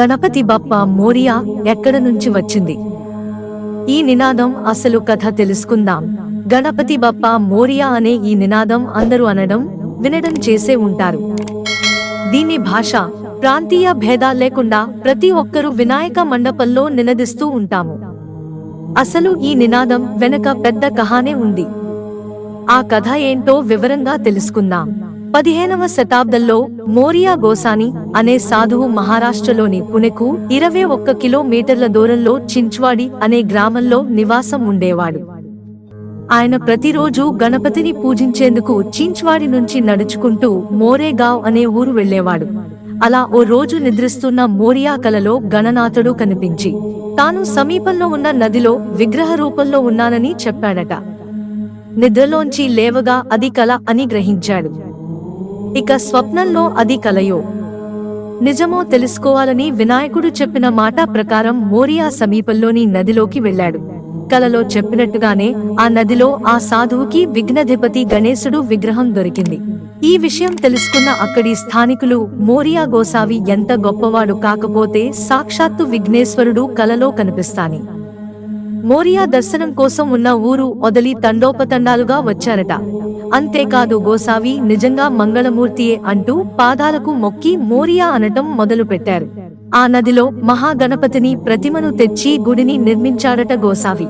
గణపతి బప్ప మోరియా ఎక్కడ నుంచి వచ్చింది? ఈ నినాదం అసలు కథ తెలుసుకుందాం. గణపతి బప్ప మోరియా అనే ఈ నినాదం అందరూ అనడం వినడం చేసే ఉంటారు. దీని భాష ప్రాంతీయ భేదాలు లేకుండా ప్రతి ఒక్కరూ వినాయక మండపంలో నినదిస్తూ ఉంటాము. అసలు ఈ నినాదం వెనక పెద్ద కహానే ఉంది. ఆ కథ ఏంటో వివరంగా తెలుసుకుందాం. పదిహేనవ శతాబ్దంలో మోరియా గోసాని అనే సాధువు మహారాష్ట్రలోని పుణెకు ఇరవై ఒక్క కిలోమీటర్ల దూరంలో చించ్వాడి అనే గ్రామంలో నివాసం ఉండేవాడు. ఆయన ప్రతిరోజు గణపతిని పూజించేందుకు చించ్వాడి నుంచి నడుచుకుంటూ మోరేగావ్ అనే ఊరు వెళ్ళేవాడు అలా ఓ రోజు నిద్రిస్తున్న మోరియా కలలో గణనాథుడు కనిపించి తాను సమీపంలో ఉన్న నదిలో విగ్రహ రూపంలో ఉన్నానని చెప్పాడట. నిద్రలోంచి లేవగా అది కల అని గ్రహించాడు. ఇక స్వప్నంలో అది కలయో. నిజమో తెలుసుకోవాలని వినాయకుడు చెప్పిన మాట ప్రకారం మోరియా సమీపంలోని నదిలోకి వెళ్ళాడు. కలలో చెప్పినట్టుగానే ఆ నదిలో ఆ సాధువుకి విఘ్నధిపతి గణేశుడు విగ్రహం దొరికింది. ఈ విషయం తెలుసుకున్న అక్కడి స్థానికులు మోరియా గోసావి ఎంత గొప్పవాడు కాకపోతే సాక్షాత్తు విఘ్నేశ్వరుడు కలలో కనిపిస్తాని. మోరియా దర్శనం కోసం ఉన్న ఊరు వదిలి తండోపతండాలుగా వచ్చారట. అంతేకాదు గోసావి నిజంగా మంగళమూర్తియే అంటూ పాదాలకు మొక్కి మోరియా అనటం మొదలుపెట్టారు. ఆ నదిలో మహాగణపతిని ప్రతిమను తెచ్చి గుడిని నిర్మించాడట గోసావి.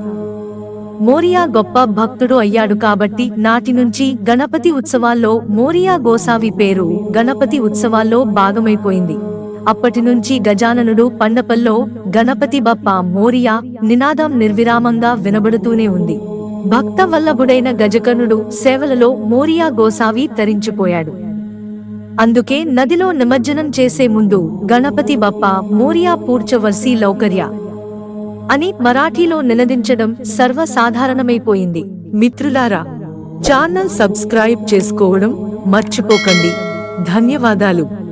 మోరియా గొప్ప భక్తుడు అయ్యాడు కాబట్టి నాటి నుంచి గణపతి ఉత్సవాల్లో మోరియా గోసావి పేరు గణపతి ఉత్సవాల్లో భాగమైపోయింది. అప్పటి నుంచి గజాననుడు పండపల్లో గణపతి బప్ప మోరియా నినాదం నిర్విరామంగా వినబడుతూనే ఉంది. భక్త వల్లభుడైన గజకర్ణుడు సేవలలో మోరియా గోసావి తరించిపోయాడు. అందుకే నదిలో నిమజ్జనం చేసే ముందు గణపతి బప్ప మోరియా పూడ్చవర్సి లౌకర్య అని మరాఠీలో నినదించడం సర్వసాధారణమైపోయింది. మిత్రులారా ఛానల్ సబ్స్క్రైబ్ చేసుకోవడం మర్చిపోకండి. ధన్యవాదాలు.